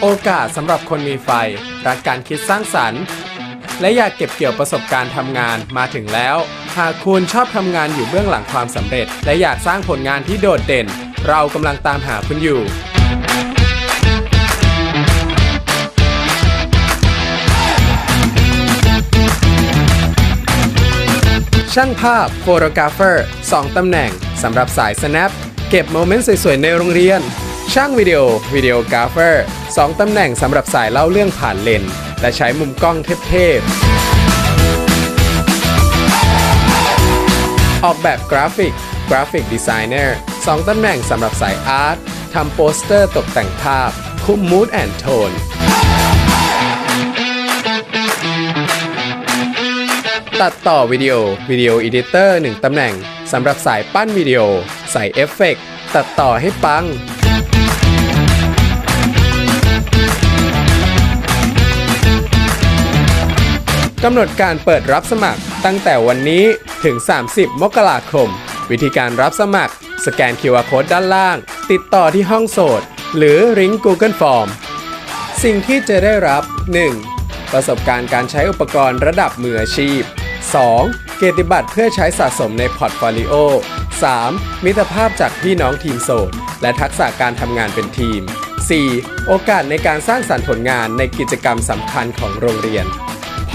โอกาสสำหรับคนมีไฟ รักการคิดสร้างสรรค์ และอยากเก็บเกี่ยวประสบการณ์ทำงานมาถึงแล้ว หากคุณชอบทำงานอยู่เบื้องหลังความสำเร็จ และอยากสร้างผลงานที่โดดเด่น เรากำลังตามหาคุณอยู่ ช่างภาพโฟโตกราฟเฟอร์ 2 ตำแหน่งสำหรับสาย Snap เก็บโมเมนต์สวยๆในโรงเรียน ช่างวิดีโอวิดีโอกราฟเฟอร์2ตำแหน่งสำหรับสายเล่าเรื่องผ่านเลน และใช้มุมกล้องเทพๆ ออกแบบกราฟิกกราฟิกดีไซเนอร์2ตำแหน่งสำหรับสายอาร์ตทำโปสเตอร์ตกแต่งภาพ คุมมูดแอนโทนตัดต่อวิดีโอวิดีโออีดิเตอร์1ตำแหน่งสำหรับสายปั้นวิดีโอใส่เอฟเฟกต์ตัดต่อให้ปัง กำหนดการเปิดรับสมัครตั้งแต่วันนี้ถึง 30 มกราคม วิธีการรับสมัคร สแกน QR Code ด้านล่าง ติดต่อที่ห้องโสด หรือริง Google Form สิ่งที่จะได้รับ 1. ประสบการณ์การใช้อุปกรณ์ระดับมืออาชีพ 2. เกียรติบัตรเพื่อใช้สะสมในพอร์ตโฟลิโอ 3. มิตรภาพจากพี่น้องทีมโสด และทักษะการทำงานเป็นทีม 4. โอกาสในการสร้างสรรค์ผลงานในกิจกรรมสำคัญของโรงเรียน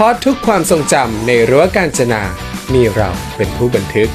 เพราะทุกความทรงจำในรั้วการจนา มีเราเป็นผู้บันทึก